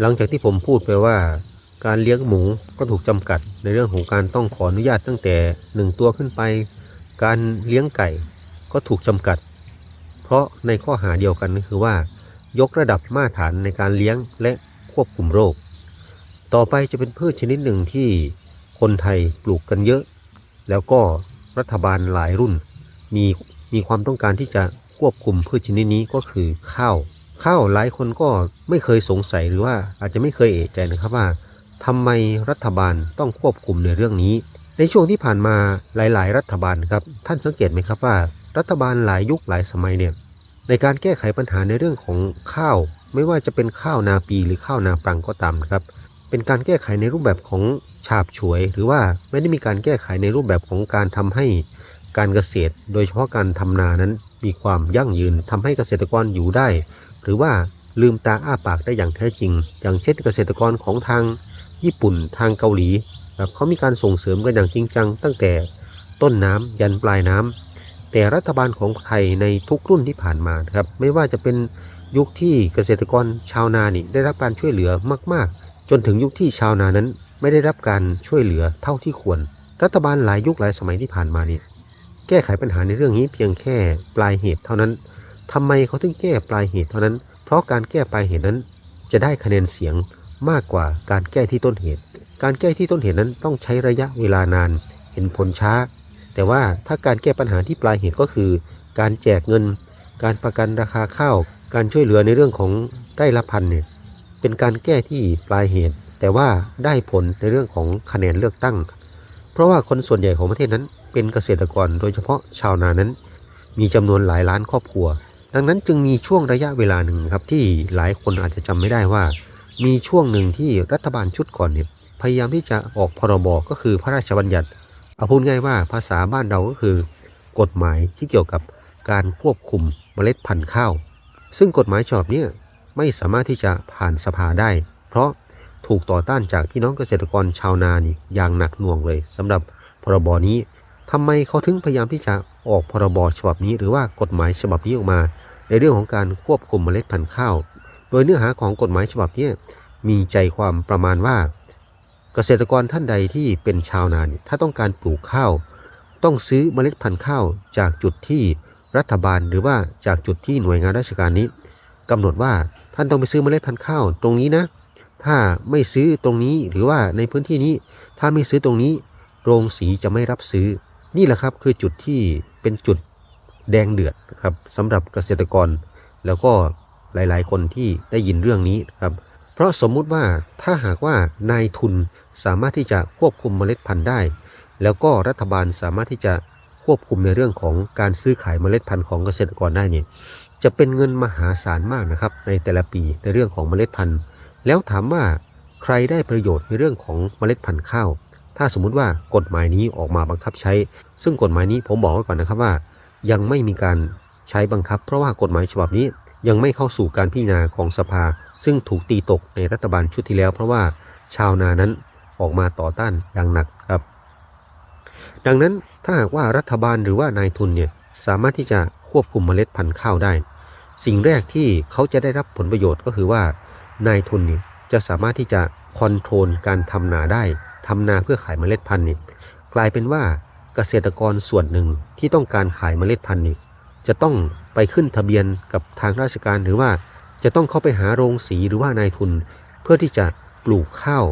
หลังจากที่ผมพูดไปว่า การเลี้ยงหมูก็ถูกจำกัดในเรื่องของการต้องขออนุญาตตั้งแต่ 1 ตัวขึ้นไป การเลี้ยงไก่ก็ถูกจำกัด เพราะในข้อหาเดียวกันก็คือว่า ยกระดับมาตรฐานในการเลี้ยงและควบคุมโรค ต่อไปจะเป็นพืชชนิดหนึ่งที่คนไทยปลูกกันเยอะ แล้วก็รัฐบาลหลายรุ่น มีมีความต้องการที่จะควบคุมพืชชนิดนี้ก็คือข้าว ข้าวหลายคนก็ไม่เคยสงสัยหรือว่าอาจจะไม่เคยเอะใจนะครับว่าทำไมรัฐบาลต้องควบคุมในเรื่องนี้ ในช่วงที่ผ่านมาหลาย ๆ รัฐบาลครับท่านสังเกตไหมครับว่า รัฐบาลหลายยุคหลายสมัยเนี่ยในการแก้ไขปัญหาในเรื่องของข้าว ไม่ว่าจะเป็นข้าวนาปีหรือข้าวนาปรังก็ตามครับ เป็นการแก้ไขในรูปแบบของฉาบฉวย หรือว่าไม่ได้มีการแก้ไขในรูปแบบของการทำให้การเกษตร โดยเฉพาะการทำนานั้นมีความยั่งยืนทำให้เกษตรกรอยู่ได้ รือว่าลืมตาอ้าปากได้อย่างแท้จริง อย่างเช่นเกษตรกรของทางญี่ปุ่นทางเกาหลีครับเขามีการส่งเสริมกันอย่างจริงจัง ตั้งแต่ต้นน้ำยันปลายน้ำแต่รัฐบาลของไทยในทุกรุ่นที่ผ่านมาครับไม่ว่าจะเป็นยุคที่เกษตรกรชาวนานี่ได้รับการช่วยเหลือมาก ๆ จนถึงยุคที่ชาวนานั้น ไม่ได้รับการช่วยเหลือเท่าที่ควร รัฐบาลหลายยุคหลายสมัยที่ผ่านมานี่แก้ไขปัญหาในเรื่องนี้เพียงแค่ปลายเหตุเท่านั้น ทำไมเขาถึงแก้ปลายเหตุเท่านั้น เพราะการแก้ปลายเหตุนั้น จะได้คะแนนเสียงมากกว่าการแก้ที่ต้นเหตุ การแก้ที่ต้นเหตุนั้นต้องใช้ระยะเวลานาน เห็นผลช้า แต่ว่าถ้าการแก้ปัญหาที่ปลายเหตุก็คือ การแจกเงิน การประกันราคาข้าว การช่วยเหลือในเรื่องของได้ละพันเนี่ย เป็นการแก้ที่ปลายเหตุ แต่ว่าได้ผลในเรื่องของคะแนนเลือกตั้ง เพราะว่าคนส่วนใหญ่ของประเทศนั้น เป็นเกษตรกร โดยเฉพาะชาวนานั้น มีจำนวนหลายล้านครอบครัว ดังนั้นจึงมีช่วงระยะเวลาหนึ่งครับที่หลายคนอาจจะจำไม่ได้ว่า มีช่วงหนึ่งที่รัฐบาลชุดก่อนเนี่ยพยายามที่จะออกพรบก็คือพระราชบัญญัติเอาพูดง่ายว่าภาษาบ้านเราก็คือกฎหมายที่เกี่ยวกับการควบคุมเมล็ดพันธุ์ข้าว ซึ่งกฎหมายฉบับนี้ไม่สามารถที่จะผ่านสภาได้ เพราะถูกต่อต้านจากพี่น้องเกษตรกรชาวนานี่อย่างหนักหน่วงเลยสำหรับพรบนี้ ทำไมเขาถึงพยายามที่จะออกพรบฉบับนี้ หรือว่ากฎหมายฉบับนี้ออกมา ในเรื่องของการควบคุมเมล็ดพันธุ์ข้าว โดยเนื้อหาของกฎหมายฉบับนี้มีใจความประมาณว่า เกษตรกรท่านใดที่เป็นชาวนาเนี่ยถ้าต้องการปลูกข้าว ต้องซื้อเมล็ดพันธุ์ข้าวจากจุดที่รัฐบาลหรือว่าจากจุดที่หน่วยงานราชการนี้กำหนดว่าท่านต้องไปซื้อเมล็ดพันธุ์ข้าวตรงนี้นะ ถ้าไม่ซื้อตรงนี้หรือว่าในพื้นที่นี้ ถ้าไม่ซื้อตรงนี้ โรงสีจะไม่รับซื้อ นี่แหละครับคือจุดที่เป็นจุดแดงเดือดนะครับสำหรับเกษตรกร แล้วก็หลายๆ คนที่ได้ยินเรื่องนี้นะครับ เพราะสมมุติว่าถ้าหากว่านายทุนสามารถที่จะควบคุมเมล็ดพันธุ์ได้ แล้วก็รัฐบาลสามารถที่จะควบคุมในเรื่องของการซื้อขายเมล็ดพันธุ์ของเกษตรกรได้เนี่ยจะเป็นเงินมหาศาลมากนะครับ ในแต่ละปีในเรื่องของเมล็ดพันธุ์ แล้วถามว่าใครได้ประโยชน์ในเรื่องของเมล็ดพันธุ์ข้าว ถ้าสมมุติว่ากฎหมายนี้ออกมาบังคับใช้ ซึ่งกฎหมายนี้ผมบอกไว้ก่อนนะครับว่า ยังไม่มีการใช้บังคับ เพราะว่ากฎหมายฉบับนี้ยังไม่เข้าสู่การพิจารณาของสภา ซึ่งถูกตีตกในรัฐบาลชุดที่แล้ว เพราะว่าชาวนานั้นออกมาต่อต้านอย่างหนักครับ ดังนั้นถ้าหากว่ารัฐบาลหรือว่านายทุนเนี่ยสามารถที่จะควบคุมเมล็ดพันธุ์ข้าวได้ สิ่งแรกที่เขาจะได้รับผลประโยชน์ก็คือว่านายทุนเนี่ยจะสามารถที่จะคอนโทรลการทำนาได้ ทำนาเพื่อขายเมล็ดพันธุ์นี่กลายเป็นว่าเกษตรกรส่วนหนึ่งที่ต้องการขายเมล็ดพันธุ์นี่จะต้องไปขึ้นทะเบียนกับทางราชการหรือว่าจะต้องเข้าไปหาโรงสีหรือว่านายทุน เพื่อที่จะปลูกข้าว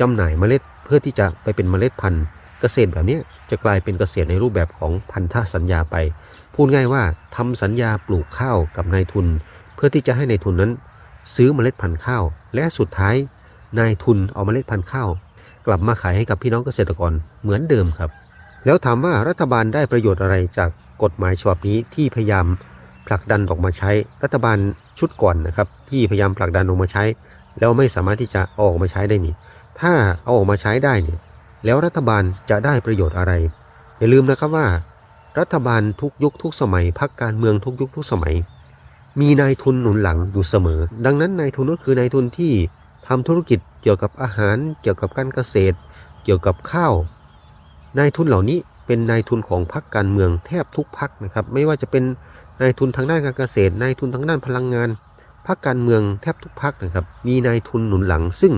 จำหน่ายเมล็ด เพื่อที่จะไปเป็นเมล็ดพันธุ์ เกษตรแบบนี้จะกลายเป็นเกษตรในรูปแบบของพันธสัญญาไป พูดง่ายว่าทำสัญญาปลูกข้าวกับนายทุน เพื่อที่จะให้นายทุนนั้น ซื้อเมล็ดพันธุ์ข้าว และสุดท้ายนายทุนเอาเมล็ดพันธุ์ข้าว กลับมาขายให้กับพี่น้องเกษตรกรเหมือนเดิมครับ แล้วถามว่ารัฐบาลได้ประโยชน์อะไรจากกฎหมายฉบับนี้ที่พยายามผลักดันออกมาใช้รัฐบาลชุดก่อนนะครับ ที่พยายามผลักดันออกมาใช้ แล้วไม่สามารถที่จะเอาออกมาใช้ได้นี่ ถ้าเอาออกมาใช้ได้เนี่ยแล้วรัฐบาลจะได้ประโยชน์อะไร อย่าลืมนะครับว่า รัฐบาลทุกยุคทุกสมัยพักการเมืองทุกยุคทุกสมัย มีนายทุนหนุนหลังอยู่เสมอ ดังนั้นนายทุนก็คือนายทุนที่ทำธุรกิจ กี่ยวกับอาหาร เกี่ยวกับการเกษตร เกี่ยวกับข้าวนายทุนเหล่านี้เป็นนายทุนของพรรคการเมืองแทบทุกพรรคนะครับ ไม่ว่าจะเป็นนายทุนทางด้านการเกษตรนายทุนทางด้านพลังงานพรรคการเมืองแทบทุกพรรคนะครับ มีนายทุนหนุนหลัง ซึ่ง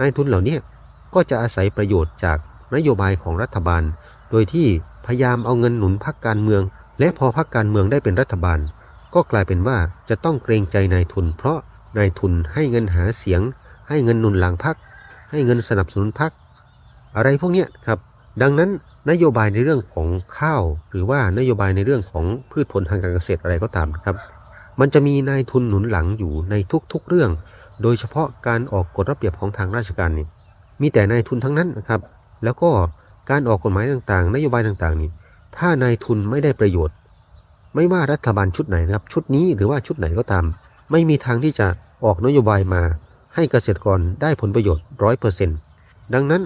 นายทุนเหล่านี้ก็จะอาศัยประโยชน์จากนโยบายของรัฐบาล โดยที่พยายามเอาเงินหนุนพรรคการเมือง และพอพรรคการเมืองได้เป็นรัฐบาล ก็กลายเป็นว่าจะต้องเกรงใจนายทุน เพราะนายทุนให้เงินหาเสียง ให้เงินหนุนหลังพรรคให้เงินสนับสนุนพรรคอะไรพวกนี้ครับ ดังนั้นนโยบายในเรื่องของข้าว หรือว่านโยบายในเรื่องของพืชผลทางการเกษตรอะไรก็ตามนะครับ มันจะมีนายทุนหนุนหลังอยู่ในทุกๆเรื่อง โดยเฉพาะการออกกฎระเบียบของทางราชการนี่มีแต่นายทุนทั้งนั้นนะครับ แล้วก็การออกกฎหมายต่างๆ นโยบายต่างๆนี่ถ้านายทุนไม่ได้ประโยชน์ ไม่ว่ารัฐบาลชุดไหนนะครับ ชุดนี้หรือว่าชุดไหนก็ตาม ไม่มีทางที่จะออกนโยบายมา ให้เกษตรกรได้ผลประโยชน์ร้อยเปอร์เซ็นต์ดังนั้น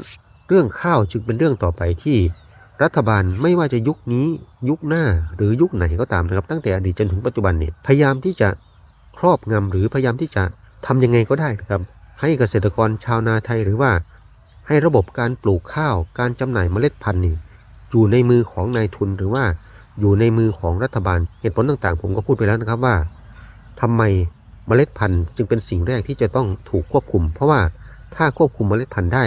เรื่องข้าวจึงเป็นเรื่องต่อไปที่รัฐบาลไม่ว่าจะยุคนี้ยุคหน้าหรือยุคไหนก็ตามนะครับ ตั้งแต่อดีตจนถึงปัจจุบันเนี่ยพยายามที่จะครอบงำหรือพยายามที่จะทำยังไงก็ได้นะครับ ให้เกษตรกรชาวนาไทยหรือว่า ให้ระบบการปลูกข้าว การจำหน่ายเมล็ดพันธุ์นี่อยู่ในมือของนายทุนหรือว่าอยู่ในมือของรัฐบาลเหตุผลต่างๆ ผมก็พูดไปแล้วนะครับว่าทำไม เมล็ดพันธุ์จึงเป็นสิ่งแรกที่จะต้องถูกควบคุม เพราะว่าถ้าควบคุมเมล็ดพันธุ์ได้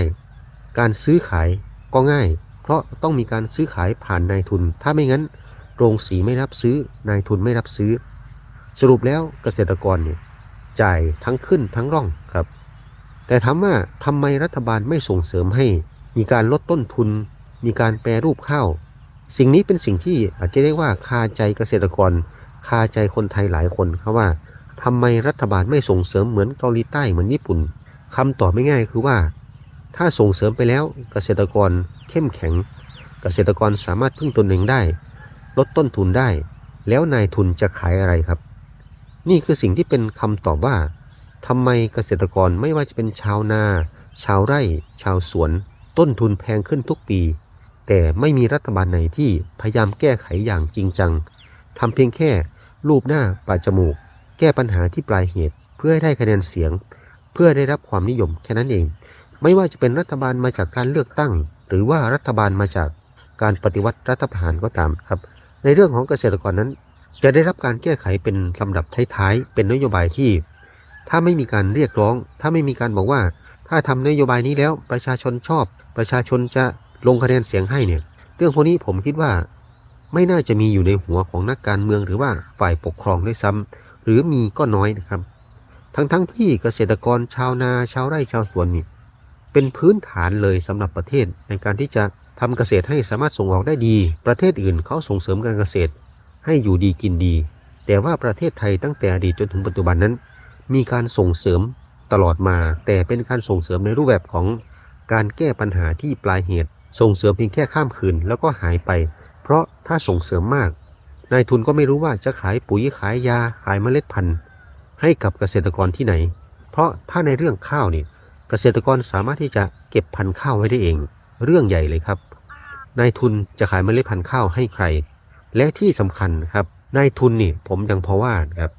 การซื้อขายก็ง่าย เพราะต้องมีการซื้อขายผ่านนายทุน ถ้าไม่งั้นโรงสีไม่รับซื้อนายทุนไม่รับซื้อ สรุปแล้วเกษตรกรเนี่ยจ่ายทั้งขึ้นทั้งร่องครับ แต่ถามว่าทำไมรัฐบาลไม่ส่งเสริมให้ มีการลดต้นทุน มีการแปรรูปข้าว สิ่งนี้เป็นสิ่งที่อาจจะเรียกว่าคาใจเกษตรกร คาใจคนไทยหลายคนครับว่า ทำไมรัฐบาลไม่ส่งเสริมเหมือนเกาหลีใต้เหมือนญี่ปุ่นคำตอบไม่ง่ายคือว่า ถ้าส่งเสริมไปแล้วเกษตรกรเข้มแข็ง เกษตรกรสามารถพึ่งตนเองได้ ลดต้นทุนได้ แล้วนายทุนจะขายอะไรครับ นี่คือสิ่งที่เป็นคำตอบว่าทำไมเกษตรกรไม่ว่าจะเป็นชาวนา ชาวไร่ ชาวสวน ต้นทุนแพงขึ้นทุกปี แต่ไม่มีรัฐบาลไหนที่พยายามแก้ไขอย่างจริงจังทำเพียงแค่รูปหน้าปาจมูก แก้ปัญหาที่ปลายเหตุ เพื่อให้ได้คะแนนเสียง เพื่อได้รับความนิยมแค่นั้นเอง ไม่ว่าจะเป็นรัฐบาลมาจากการเลือกตั้ง หรือว่ารัฐบาลมาจากการปฏิวัติรัฐประหารก็ตามครับ ในเรื่องของเกษตรกรนั้น จะได้รับการแก้ไขเป็นลำดับท้ายๆเป็นนโยบายที่ ถ้าไม่มีการเรียกร้อง ถ้าไม่มีการบอกว่า ถ้าทำนโยบายนี้แล้วประชาชนชอบ ประชาชนจะลงคะแนนเสียงให้เนี่ย เรื่องพวกนี้ผมคิดว่า ไม่น่าจะมีอยู่ในหัวของนักการเมืองหรือว่าฝ่ายปกครองด้วยซ้ำ หรือมีก็น้อยนะครับ ทั้งๆทที่เกษตรกรชาวนาชาวไร่ชาวสวนนี่เป็นพื้นฐานเลยสำหรับประเทศในการที่จะทำเกษตรให้สามารถส่งออกได้ดี ประเทศอื่นเขาส่งเสริมการเกษตร ให้อยู่ดีกินดี แต่ว่าประเทศไทยตั้งแต่อดีตจนถึงปัจจุบันนั้น มีการส่งเสริมตลอดมา แต่เป็นการส่งเสริมในรูปแบบของการแก้ปัญหาที่ปลายเหตุ ส่งเสริมเพียงแค่ข้ามคืนแล้วก็หายไป เพราะถ้าส่งเสริมมาก นายทุนก็ไม่รู้ว่าจะขายปุ๋ยขายยาขายเมล็ดพันธุ์ให้กับเกษตรกรที่ไหน เพราะถ้าในเรื่องข้าวนี่เกษตรกรสามารถที่จะเก็บพันธุ์ข้าวไว้ได้เอง เรื่องใหญ่เลยครับ นายทุนจะขายเมล็ดพันธุ์ข้าวให้ใคร และที่สำคัญครับนายทุนนี่ผมยังพอว่าครับ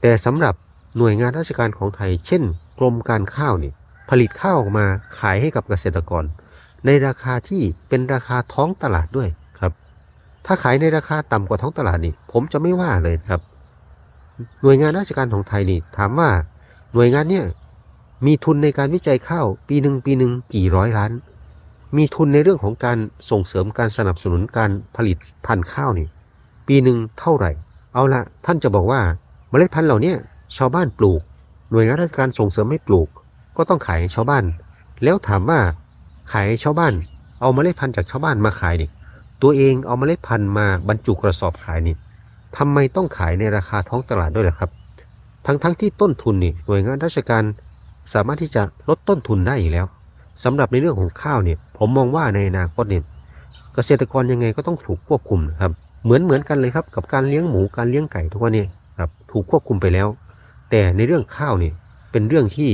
แต่สำหรับหน่วยงานราชการของไทย เช่น กรมการข้าวนี่ผลิตข้าวออกมาขายให้กับเกษตรกร ในราคาที่เป็นราคาท้องตลาดด้วย ถ้าขายในราคาต่ำกว่าท้องตลาดนี่ ผมจะไม่ว่าเลยครับ หน่วยงานราชการของไทยนี่ ถามว่าหน่วยงานเนี่ยมีทุนในการวิจัยข้าวปีหนึ่งปีหนึ่งกี่ร้อยล้าน มีทุนในเรื่องของการส่งเสริมการสนับสนุนการผลิตพันธุ์ข้าวนี่ ปีหนึ่งเท่าไหร่ เอาละท่านจะบอกว่าเมล็ดพันธุ์เหล่านี้ชาวบ้านปลูก หน่วยงานราชการส่งเสริมให้ปลูก ก็ต้องขายชาวบ้าน แล้วถามว่าขายให้ชาวบ้าน เอาเมล็ดพันธุ์จากชาวบ้านมาขายนี่ ตัวเองเอาเมล็ดพันธุ์มาบรรจุกระสอบขายนี่ทำไมต้องขายในราคาท้องตลาดด้วยล่ะครับ ทั้งๆทที่ต้นทุนนี่หน่วยงานราชการสามารถที่จะลดต้นทุนได้อยู่แล้วสำหรับในเรื่องของข้าวเนี่ยผมมองว่าในอนาคตเนี่ยเกษตรกรยังไงก็ต้องถูกควบคุมนะครับ เหมือนเหมือนกันเลยครับกับการเลี้ยงหมูการเลี้ยงไก่ทุกวันนี้ครับถูกควบคุมไปแล้ว แต่ในเรื่องข้าวเนี่ยเป็นเรื่องที่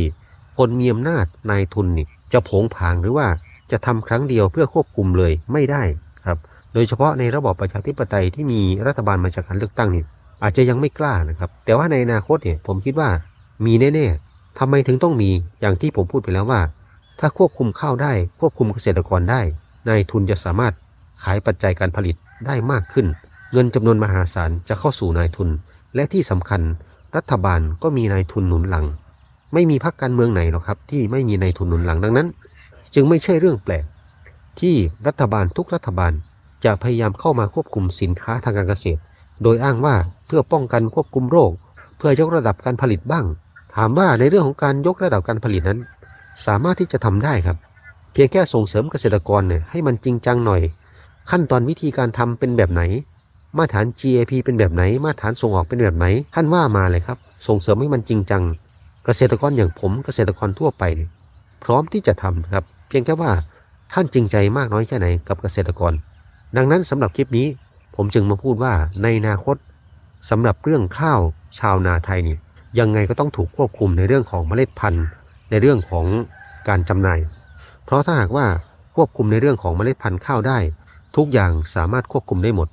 คนมีอำนาจนายทุนนี่จะผงผางหรือว่าจะทำครั้งเดียวเพื่อควบคุมเลยไม่ได้ โดยเฉพาะในระบอบประชาธิปไตยที่มีรัฐบาลมาจากการเลือกตั้งนี่อาจจะยังไม่กล้านะครับ แต่ว่าในอนาคตเนี่ยผมคิดว่ามีแน่ๆทำไมถึงต้องมีอย่างที่ผมพูดไปแล้วว่า ถ้าควบคุมข้าวได้ ควบคุมเกษตรกรได้นายทุนจะสามารถขายปัจจัยการผลิตได้มากขึ้น เงินจำนวนมหาศาลจะเข้าสู่นายทุน และที่สำคัญรัฐบาลก็มีนายทุนหนุนหลัง ไม่มีพรรคการเมืองไหนหรอกครับ ที่ไม่มีนายทุนหนุนหลังดังนั้น จึงไม่ใช่เรื่องแปลกที่รัฐบาลทุกรัฐบาล จะพยายามเข้ามาควบคุมสินค้าทางการเกษตร โดยอ้างว่าเพื่อป้องกันควบคุมโรค เพื่อยกระดับการผลิตบ้าง ถามว่าในเรื่องของการยกระดับการผลิตนั้น สามารถที่จะทำได้ครับ เพียงแค่ส่งเสริมเกษตรกรเนี่ยให้มันจริงจังหน่อย ขั้นตอนวิธีการทำเป็นแบบไหน มาตรฐาน GAP เป็นแบบไหน มาตรฐานส่งออกเป็นแบบไหน ท่านว่ามาเลยครับ ส่งเสริมให้มันจริงจัง เกษตรกรอย่างผมเกษตรกรทั่วไปพร้อมที่จะทำครับ เพียงแค่ว่าท่านจริงใจมากน้อยแค่ไหนกับเกษตรกร ดังนั้นสำหรับคลิปนี้ผมจึงมาพูดว่าในอนาคตสำหรับเรื่องข้าวชาวนาไทยเนี่ยยังไงก็ต้องถูกควบคุมในเรื่องของเมล็ดพันธุ์ ในเรื่องของการจำหน่าย เพราะถ้าหากว่าควบคุมในเรื่องของเมล็ดพันธุ์ข้าวได้ ทุกอย่างสามารถควบคุมได้หมด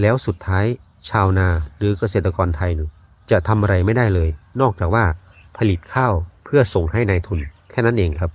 แล้วสุดท้ายชาวนาหรือเกษตรกรไทยเนี่ยจะทำอะไรไม่ได้เลย นอกจากว่าผลิตข้าวเพื่อส่งให้ในายทุนแค่นั้นเองครับ